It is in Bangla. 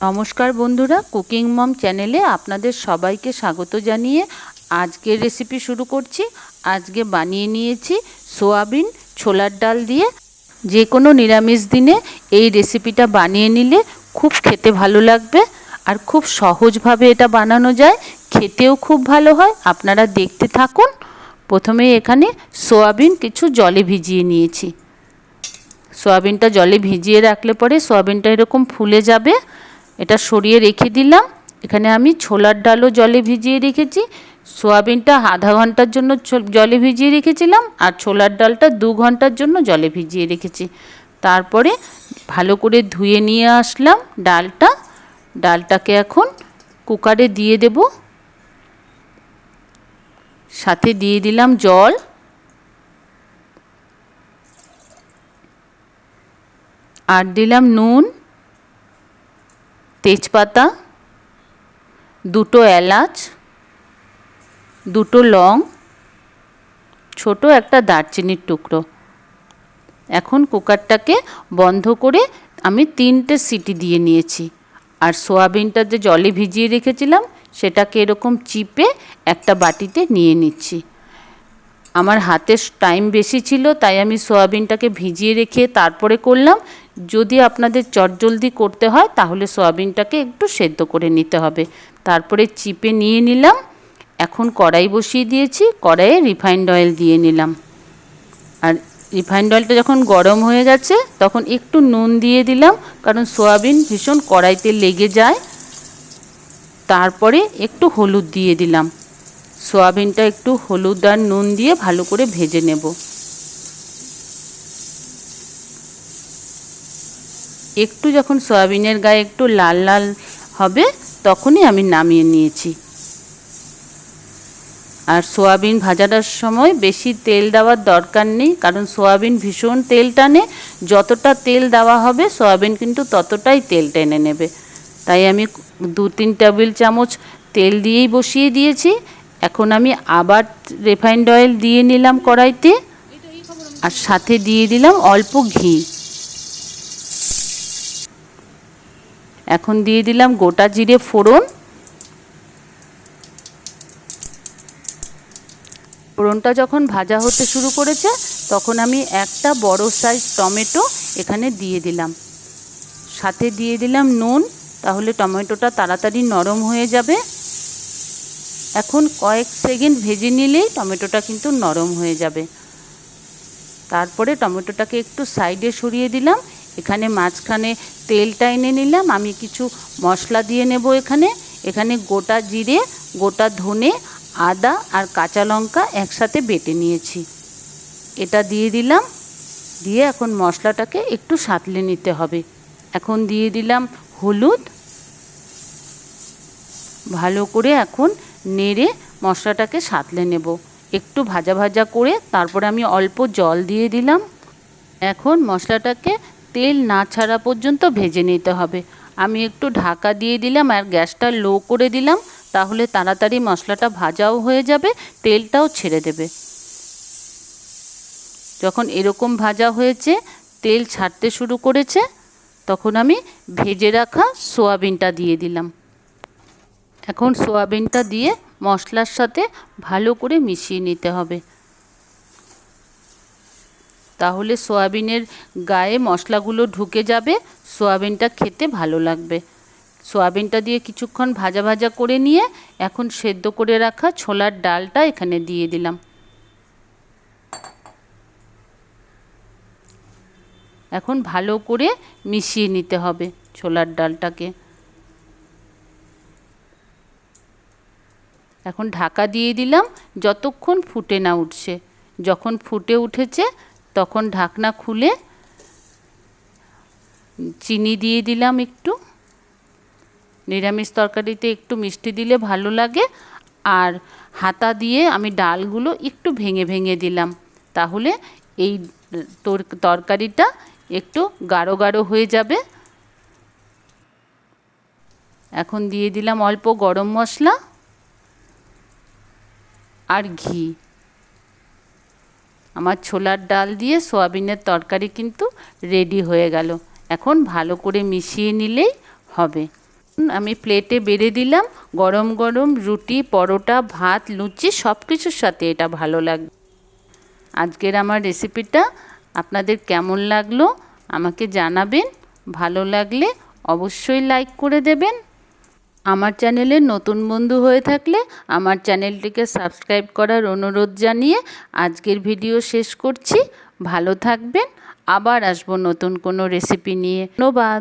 নমস্কার বন্ধুরা, কুকিং মম চ্যানেলে আপনাদের সবাইকে স্বাগত জানিয়ে আজকের রেসিপি শুরু করছি। আজকে বানিয়ে নিয়েছি সোয়াবিন ছোলার ডাল দিয়ে। যে কোনো নিরামিষ দিনে এই রেসিপিটা বানিয়ে নিলে খুব খেতে ভালো লাগবে আর খুব সহজভাবে এটা বানানো যায়। খেতেও খুব ভালো হয়। আপনারা দেখতে থাকুন। প্রথমে এখানে সোয়াবিন কিছু জলে ভিজিয়ে নিয়েছি। সোয়াবিনটা জলে ভিজিয়ে রাখলে পরে সোয়াবিনটা এরকম ফুলে যাবে। এটা সরিয়ে রেখে দিলাম। এখানে আমি ছোলার ডালও জলে ভিজিয়ে রেখেছি। সোয়াবিনটা আধা ঘণ্টার জন্য জলে ভিজিয়ে রেখেছিলাম আর ছোলার ডালটা দু ঘণ্টার জন্য জলে ভিজিয়ে রেখেছি। তারপরে ভালো করে ধুয়ে নিয়ে আসলাম ডালটা। ডালটাকে এখন কুকারে দিয়ে দেব। সাথে দিয়ে দিলাম জল। আর দিলাম নুন। তেজপাতা, দুটো এলাচ, দুটো লং, ছোট একটা দারচিনির টুকরো। এখন কুকারটাকে বন্ধ করে আমি তিনটে সিটি দিয়ে নিয়েছি। আর সোয়াবিনটা যে জলে ভিজিয়ে রেখেছিলাম, সেটাকে এরকম চিপে একটা বাটিতে নিয়ে নিচ্ছি। আমার হাতে টাইম বেশি ছিল, তাই আমি সোয়াবিনটাকে ভিজিয়ে রেখে তারপরে করলাম। যদি আপনাদের চটজলদি করতে হয়, তাহলে সোয়াবিনটাকে একটু সেদ্ধ করে নিতে হবে। তারপরে চিপে নিয়ে নিলাম। এখন কড়াই বসিয়ে দিয়েছি, কড়াইয়ে রিফাইন্ড অয়েল দিয়ে নিলাম। আর রিফাইন্ড অয়েলটা যখন গরম হয়ে গেছে, তখন একটু নুন দিয়ে দিলাম, কারণ সোয়াবিন ভীষণ কড়াইতে লেগে যায়। তারপরে একটু হলুদ দিয়ে দিলাম। সোয়াবিনটা একটু হলুদ আর নুন দিয়ে ভালো করে ভেজে নেব। একটু যখন সয়াবিনের গায়ে একটু লাল লাল হবে, তখনই আমি নামিয়ে নিয়েছি। আর সোয়াবিন ভাজাটার সময় বেশি তেল দেওয়ার দরকার নেই, কারণ সোয়াবিন ভীষণ তেল টানে। যতটা তেল দেওয়া হবে, সোয়াবিন কিন্তু ততটাই তেল টেনে নেবে। তাই আমি দু তিন টেবিল চামচ তেল দিয়েই বসিয়ে দিয়েছি। এখন আমি আবার রিফাইন্ড অয়েল দিয়ে নিলাম কড়াইতে। আর সাথে দিয়ে দিলাম অল্প ঘি। এখন দিয়ে দিলাম গোটা জিরে ফোড়ন। ফোড়নটা যখন ভাজা হতে শুরু করেছে, তখন আমি একটা বড় সাইজ টমেটো এখানে দিয়ে দিলাম। সাথে দিয়ে দিলাম নুন, তাহলে টমেটোটা তাড়াতাড়ি নরম হয়ে যাবে। এখন কয়েক সেকেন্ড ভেজে নিলেই টমেটোটা কিন্তু নরম হয়ে যাবে। তারপরে টমেটোটাকে একটু সাইডে সরিয়ে দিলাম। এখানে মাঝখানে তেলটা এনে নিলাম, আমি কিছু মশলা দিয়ে নেব এখানে। এখানে গোটা জিরে, গোটা ধনে, আদা আর কাঁচা লঙ্কা একসাথে বেটে নিয়েছি। এটা দিয়ে দিলাম। দিয়ে এখন মশলাটাকে একটু সাঁতলে নিতে হবে। এখন দিয়ে দিলাম হলুদ। ভালো করে এখন নেড়ে মশলাটাকে সাঁতলে নেব। একটু ভাজা ভাজা করে তারপরে আমি অল্প জল দিয়ে দিলাম। এখন মশলাটাকে তেল না ছাড়া পর্যন্ত ভেজে নিতে হবে। আমি একটু ঢাকা দিয়ে দিলাম আর গ্যাসটা লো করে দিলাম, তাহলে তাড়াতাড়ি মশলাটা ভাজাও হয়ে যাবে, তেলটাও ছেড়ে দেবে। যখন এরকম ভাজা হয়েছে, তেল ছাড়তে শুরু করেছে, তখন আমি ভেজে রাখা সোয়াবিনটা দিয়ে দিলাম। এখন সোয়াবিনটা দিয়ে মশলার সাথে ভালো করে মিশিয়ে নিতে হবে। তাহলে সোয়াবিনের গায়ে মশলাগুলো ঢুকে যাবে, সোয়াবিনটা খেতে ভালো লাগবে। সোয়াবিনটা দিয়ে কিছুক্ষণ ভাজা ভাজা করে নিয়ে এখন সেদ্ধ করে রাখা ছোলার ডালটা এখানে দিয়ে দিলাম। এখন ভালো করে মিশিয়ে নিতে হবে ছোলার ডালটাকে। এখন ঢাকা দিয়ে দিলাম, যতক্ষণ ফুটে না উঠছে। যখন ফুটে উঠেছে তখন ঢাকনা খুলে চিনি দিয়ে দিলাম একটু। নিরামিষ তরকারিতে একটু মিষ্টি দিলে ভালো লাগে। আর হাতা দিয়ে আমি ডালগুলো একটু ভেঙে ভেঙে দিলাম। তাহলে এই তরকারিটা একটু গাঢ় গাঢ় হয়ে যাবে। এখন দিয়ে দিলাম অল্প গরম মশলা আর ঘি। আমার ছোলার ডাল দিয়ে সোয়াবিনের তরকারি কিন্তু রেডি হয়ে গেল। এখন ভালো করে মিশিয়ে নিলেই হবে। আমি প্লেটে বেড়ে দিলাম। গরম গরম রুটি, পরোটা, ভাত, লুচি সব কিছুর সাথে এটা ভালো লাগবে আজকের আমার রেসিপিটা আপনাদের কেমন লাগল আমাকে জানাবেন। ভালো লাগলে অবশ্যই লাইক করে দেবেন। আমার চ্যানেলে নতুন বন্ধু হয়ে থাকলে আমার চ্যানেলটিকে সাবস্ক্রাইব করার অনুরোধ জানিয়ে আজকের ভিডিও শেষ করছি। ভালো থাকবেন। আবার আসব নতুন কোনো রেসিপি নিয়ে। ধন্যবাদ।